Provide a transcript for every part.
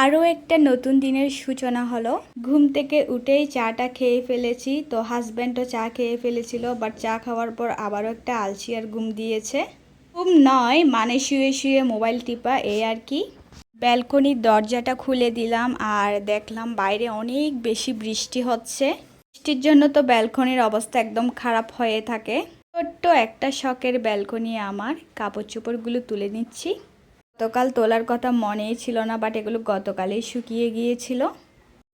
আরও একটা নতুন দিনের সূচনা হলো। ঘুম থেকে উঠেই চাটা খেয়ে ফেলেছি, তো হাজব্যান্ডও চা খেয়ে ফেলেছিল বাট চা খাওয়ার পর আবারও একটা আলসি আর ঘুম দিয়েছে। ঘুম নয় মানে শুয়ে শুয়ে মোবাইল টিপা এই আর কি। ব্যালকনির দরজাটা খুলে দিলাম আর দেখলাম বাইরে অনেক বেশি বৃষ্টি হচ্ছে। বৃষ্টির জন্য তো ব্যালকনির অবস্থা একদম খারাপ হয়ে থাকে। ছোট্ট একটা শখের ব্যালকনি আমার, কাপড় চোপড়গুলো তুলে নিচ্ছি। গতকাল তোলার কথা মনেই ছিল না বাট এগুলো গতকালেই শুকিয়ে গিয়েছিল।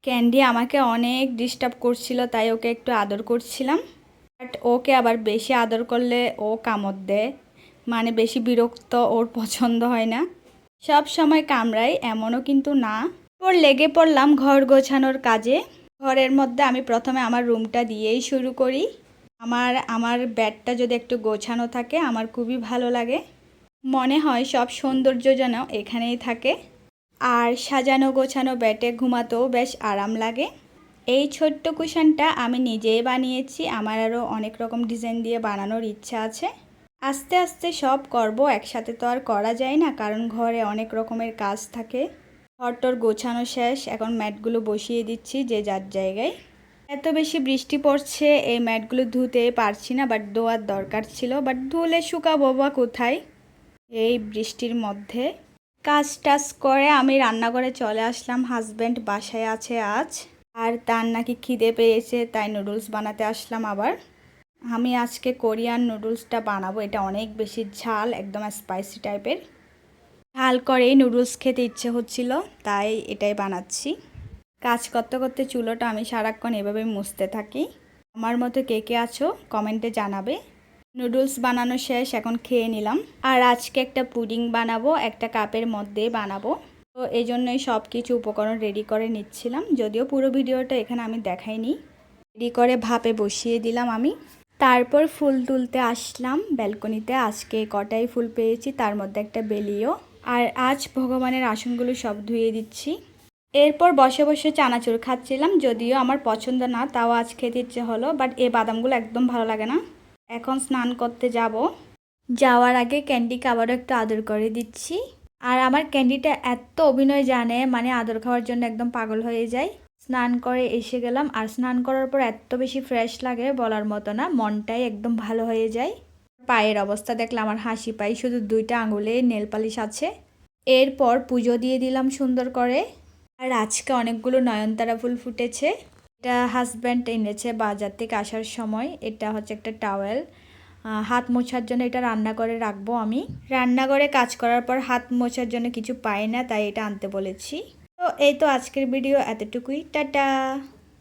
ক্যান্ডি আমাকে অনেক ডিস্টার্ব করছিল, তাই ওকে একটু আদর করছিলাম। বাট ওকে আবার বেশি আদর করলে ও কামড় দেয় মানে বেশি বিরক্ত ওর পছন্দ হয় না। সব সময় কামড়াই এমনও কিন্তু না। ওর লেগে পড়লাম ঘর গোছানোর কাজে। ঘরের মধ্যে আমি প্রথমে আমার রুমটা দিয়েই শুরু করি। আমার আমার ব্যাডটা যদি একটু গোছানো থাকে, আমার খুবই ভালো লাগে। মনে হয় সব সৌন্দর্য যেন এখানেই থাকে। আর সাজানো গোছানো ব্যাটে ঘুমাতেও বেশ আরাম লাগে। এই ছোট্ট কুশনটা আমি নিজেই বানিয়েছি, আমার আরও অনেক রকম ডিজাইন দিয়ে বানানোর ইচ্ছা আছে। আস্তে আস্তে সব করব, একসাথে তো আর করা যায় না, কারণ ঘরে অনেক রকমের কাজ থাকে। ঘরটর গোছানো শেষ, এখন ম্যাটগুলো বসিয়ে দিচ্ছি যে যার জায়গায়। এত বেশি বৃষ্টি পড়ছে, এই ম্যাটগুলো ধুতে পারছি না, বাট ধোয়ার দরকার ছিল, বাট ধুলে শুকাবো বা কোথায়? এই বৃষ্টির মধ্যে কাজ টাজ করে আমি রান্নাঘরে চলে আসলাম। হাজব্যান্ড বাসায় আছে আজ। আর তার নাকি খিদে পেয়েছে, তাই নুডলস বানাতে আসলাম আবার। আমি আজকে কোরিয়ান নুডলসটা বানাবো, এটা অনেক বেশি ঝাল, একদম স্পাইসি টাইপের ঝাল করেই নুডলস খেতে ইচ্ছে হচ্ছিল, তাই এটাই বানাচ্ছি। কাজ করতে করতে চুলোটা আমি সারাক্ষণ এভাবে মুছতে থাকি। আমার মতো কে কে আছো কমেন্টে জানাবে। নুডলস বানানো শেষ, এখন খেয়ে নিলাম। আর আজকে একটা পুডিং বানাবো, একটা কাপের মধ্যে বানাবো। তো এই জন্যই সব কিছু উপকরণ রেডি করে নিচ্ছিলাম। যদিও পুরো ভিডিওটা এখানে আমি দেখাইনি। রেডি করে ভাপে বসিয়ে দিলাম আমি। তারপর ফুল তুলতে আসলাম ব্যালকনিতে। আজকে কটাই ফুল পেয়েছি, তার মধ্যে একটা বেলিও। আর আজ ভগবানের আসনগুলো সব ধুয়ে দিচ্ছি। এরপর বসে বসে চানাচুর খাচ্ছিলাম, যদিও আমার পছন্দ না, তাও আজ খেতে ইচ্ছে হলো বাট এই বাদামগুলো একদম ভালো লাগে না। এখন স্নান করতে যাব। যাওয়ার আগে ক্যান্ডিকে আবারও একটু আদর করে দিচ্ছি। আর আমার ক্যান্ডিটা এত অভিনয় জানে মানে আদর খাওয়ার জন্য একদম পাগল হয়ে যায়। স্নান করে এসে গেলাম, আর স্নান করার পর এত বেশি ফ্রেশ লাগে বলার মতো না, মনটাই একদম ভালো হয়ে যায়। পায়ের অবস্থা দেখলে আমার হাসি পাই, শুধু দুইটা আঙুলে নেল পালিশ আছে। এরপর পুজো দিয়ে দিলাম সুন্দর করে। আর আজকে অনেকগুলো নয়নতারা ফুল ফুটেছে। এটা হাজব্যান্ড এনেছে বাজার থেকে আসার সময়। এটা হচ্ছে একটা টাওয়েল হাত মোছার জন্য এটা রান্নাঘরে রাখব আমি। রান্নাঘরে কাজ করার পর হাত মোছার জন্য কিছু পাই না, তাই এটা আনতে বলেছি। তো এই তো আজকের ভিডিও এতটুকুই। টাটা!